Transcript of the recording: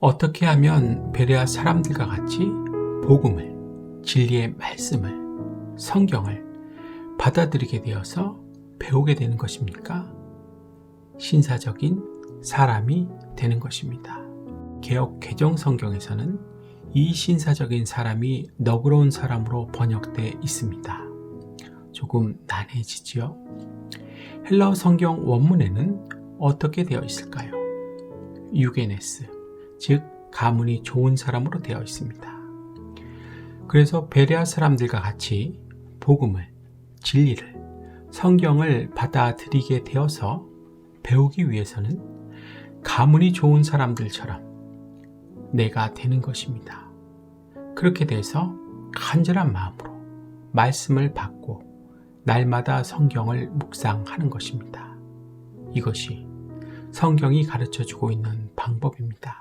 어떻게 하면 베레아 사람들과 같이 복음을, 진리의 말씀을, 성경을 받아들이게 되어서 배우게 되는 것입니까? 신사적인 사람이 되는 것입니다. 개혁 개정 성경에서는 이 신사적인 사람이 너그러운 사람으로 번역되어 있습니다. 조금 난해지지요? 헬라어 성경 원문에는 어떻게 되어 있을까요? 유게네스, 즉 가문이 좋은 사람으로 되어 있습니다. 그래서 베레아 사람들과 같이 복음을, 진리를, 성경을 받아들이게 되어서 배우기 위해서는 가문이 좋은 사람들처럼 내가 되는 것입니다. 그렇게 돼서 간절한 마음으로 말씀을 받고 날마다 성경을 묵상하는 것입니다. 이것이 성경이 가르쳐 주고 있는 방법입니다.